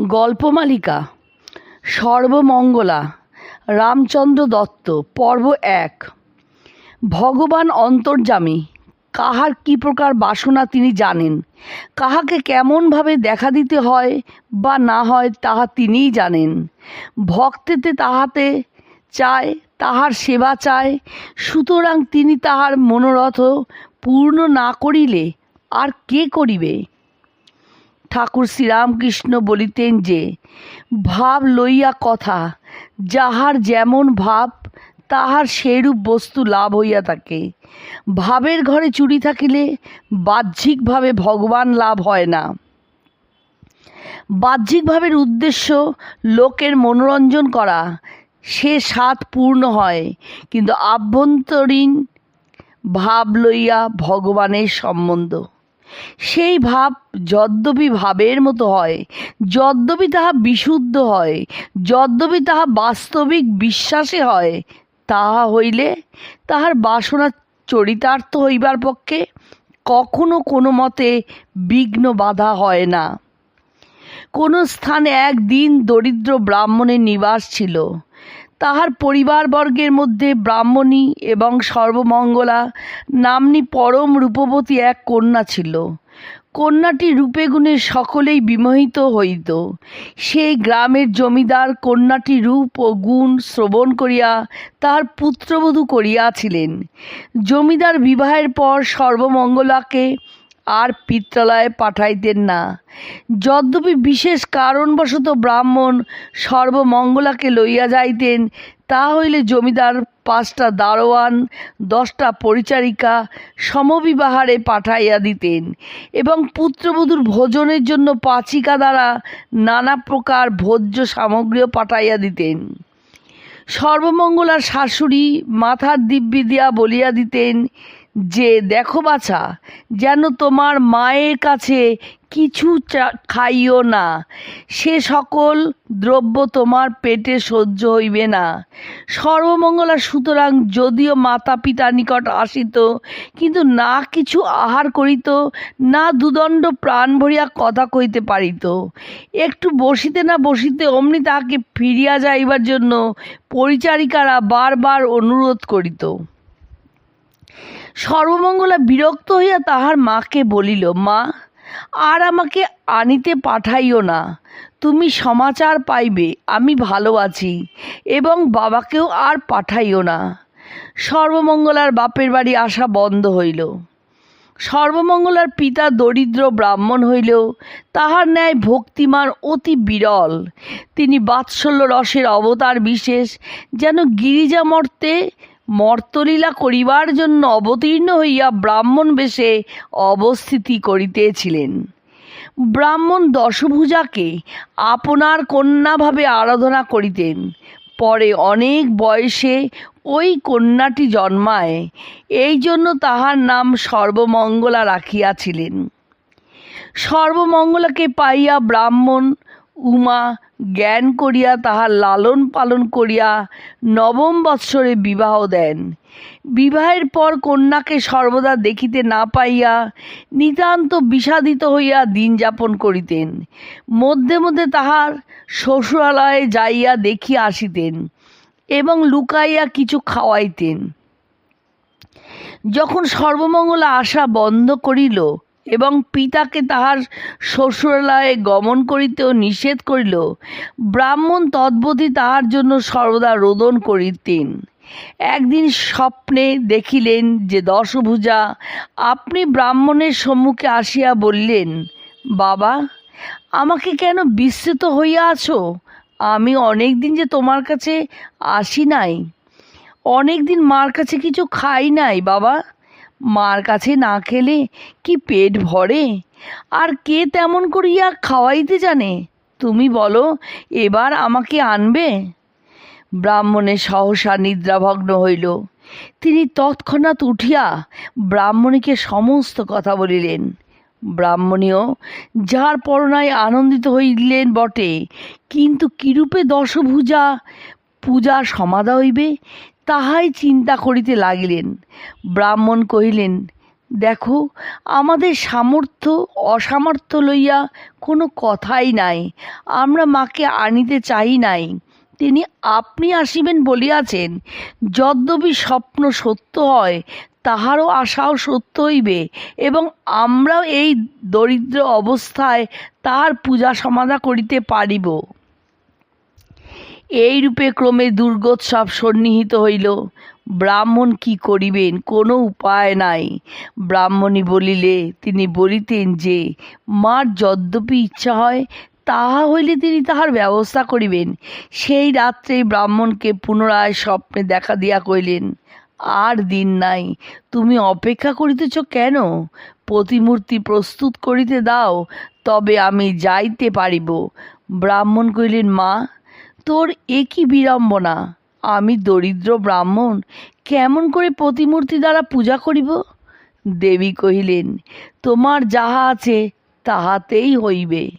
গল্পমালিকা, সর্বমঙ্গলা, রামচন্দ্র দত্ত, পর্ব এক। ভগবান অন্তর্যামী, কাহার কী প্রকার বাসনা তিনি জানেন? কাহাকে কেমনভাবে দেখা দিতে হয় বা না হয় তাহা তিনিই জানেন। ভক্তেতে তাহাতে চায়, তাহার সেবা চায়, সুতরাং তিনি তাহার মনোরথ পূর্ণ না করিলে আর কে করিবে? ঠাকুর শ্রীরামকৃষ্ণ বলিতেন যে, ভাব লইয়া কথা, যাহার যেমন ভাব, তাহার সেইরূপ বস্তু লাভ হইয়া থাকে। ভাবের ঘরে চুরি থাকিলে বাহ্যিকভাবে ভগবান লাভ হয় না। বাহ্যিক ভাবের উদ্দেশ্য লোকের মনোরঞ্জন করা, সে স্বাদ পূর্ণ হয়, কিন্তু আভ্যন্তরীণ ভাব লইয়া ভগবানের সম্বন্ধ। সেই ভাব যদ্যপি ভাবের মতো হয়, যদ্যপি তাহা বিশুদ্ধ হয়, যদ্যপি তাহা বাস্তবিক বিশ্বাসে হয়, তাহা হইলে তাহার বাসনা চরিতার্থ হইবার পক্ষে কখনো কোনো মতে বিঘ্ন বাধা হয় না। কোনো স্থানে একদিন দরিদ্র ব্রাহ্মণের নিবাস ছিল। তাহার পরিবারবর্গের মধ্যে ব্রাহ্মণী এবং সর্বমঙ্গলা, নাম্নী পরম রূপবতী এক কন্যা ছিল। কন্যাটি রূপে গুণে সকলেই বিমোহিত হইত। সেই গ্রামের জমিদার কন্যাটি রূপ ও গুণ শ্রবণ করিয়া তাহার পুত্রবধূ করিয়াছিলেন। জমিদার বিবাহের পর সর্বমঙ্গলাকে আর পিত্রালয়ে পাঠাইতেন না। যদ্যপি বিশেষ কারণবশত ব্রাহ্মণ সর্বমঙ্গলাকে লইয়া যাইতেন, তা হইলে জমিদার পাঁচটা দারোয়ান, দশটা পরিচারিকা সমবিবাহারে পাঠাইয়া দিতেন এবং পুত্রবধূর ভোজনের জন্য পাচিকা দ্বারা নানা প্রকার ভোজ্য সামগ্রীও পাঠাইয়া দিতেন। সর্বমঙ্গলার শাশুড়ি মাথার দিব্যি দিয়া বলিয়া দিতেন যে দেখো বাছা, যেন তোমার মায়ের কাছে কিছু খাইও না। সে সকল দ্রব্য তোমার পেটে সহ্য হইবে না। সর্বমঙ্গলা সুতরাং যদিও মাতা পিতার নিকট আসিত, কিন্তু না কিছু আহার করিত, না দুদণ্ড প্রাণ ভরিয়া কথা কইতে পারিত। একটু বসিতে না বসিতে অমনি তাহাকে ফিরিয়া যাইবার জন্য পরিচারিকারা বারবার অনুরোধ করিত। সর্বমঙ্গলা বিরক্ত হইয়া তাহার মাকে বলিল, মা, আর আমাকে আনিতে পাঠাইও না। তুমি সমাচার পাইবে, আমি ভালো আছি, এবং বাবাকেও আর পাঠাইও না। সর্বমঙ্গলার বাপের বাড়ি আসা বন্ধ হইল। সর্বমঙ্গলার পিতা দরিদ্র ব্রাহ্মণ হইলেও তাহার ন্যায় ভক্তিমান অতি বিরল। তিনি বাৎসল্য রসের অবতার বিশেষ, যেন গিরিজা মর্তে মর্তলীলা করিবার জন্য অবতীর্ণ হইয়া ব্রাহ্মণ বেশে অবস্থিতি করিতেছিলেন। ব্রাহ্মণ দশভুজাকে আপনার কন্যাভাবে আরাধনা করিতেন। পরে অনেক বয়সে ওই কন্যাটি জন্মায়, এই জন্য তাহার নাম সর্বমঙ্গলা রাখিয়াছিলেন। সর্বমঙ্গলাকে পাইয়া ব্রাহ্মণ, উমা জ্ঞান করিয়া তাহার লালন পালন করিয়া নবম বৎসরে বিবাহ দেন। বিবাহের পর কন্যাকে সর্বদা দেখিতে না পাইয়া নিতান্ত বিষাদিত হইয়া দিন যাপন করিতেন। মধ্যে মধ্যে তাহার শ্বশুরালয়ে যাইয়া দেখিয়া আসিতেন এবং লুকাইয়া কিছু খাওয়াইতেন। যখন সর্বমঙ্গলা আশা বন্ধ করিল এবং পিতাকে তাহার শ্বশুরালয়ে গমন করিতেও নিষেধ করিল। ব্রাহ্মণ তদ্বতী তাহার জন্য সর্বদা রোদন করিতেন। একদিন স্বপ্নে দেখিলেন যে দশভুজা আপনি ব্রাহ্মণের সম্মুখে আসিয়া বললেন, বাবা, আমাকে কেন বিস্মৃত হইয়া আছো? আমি অনেক দিন যে তোমার কাছে আসি নাই। অনেক দিন মার কাছে কিছু খাই নাই, বাবা। মার কাছে না খেলে কি পেট ভরে? আর কে তেমন করিয়া খাওয়াইতে জানে? তুমি বলো, এবার আমাকে আনবে? ব্রাহ্মণের সহসা নিদ্রাভগ্ন হইল। তিনি তৎক্ষণাৎ উঠিয়া ব্রাহ্মণীকে সমস্ত কথা বলিলেন। ব্রাহ্মণীও যার পরনায় আনন্দিত হইলেন বটে, কিন্তু কিরূপে দশভুজা পূজা সমাধা হইবে? তাহাই চিন্তা করিতে লাগিলেন। ব্রাহ্মণ কহিলেন, দেখো, আমাদের সামর্থ্য, অসামর্থ্য লইয়া কোনো কথাই নাই। আমরা মাকে আনিতে চাই নাই। তিনি আপনি আসিবেন বলিয়াছেন, যদ্যপি স্বপ্ন সত্য হয়, তাহারও আশাও সত্য হইবে এবং আমরাও এই দরিদ্র অবস্থায় তাহার পূজা সমাধা করিতে পারিব। এইরূপে ক্রমে দুর্গোৎসব সন্নিহিত হইল। ব্রাহ্মণ কি করিবেন? কোনো উপায় নাই। ব্রাহ্মণী বলিলে, তিনি বলিতেন যে, মার যদ্যপি ইচ্ছা হয়, তাহা হইলে তিনি তাহার ব্যবস্থা করিবেন। সেই রাত্রেই ব্রাহ্মণকে পুনরায় স্বপ্নে দেখা দিয়া কইলেন আর দিন নাই। তুমি অপেক্ষা করিতেছ কেন? প্রতিমূর্তি প্রস্তুত করিতে দাও, তবে আমি যাইতে পারিব। ব্রাহ্মণ কইলেন মা তোর এ কি বিড়ম্বনা? আমি দরিদ্র ব্রাহ্মণ, কেমন করে প্রতিমূর্তি দ্বারা পূজা করিব? দেবী কহিলেন, তোমার যাহা আছে তাহাতেই হইবে।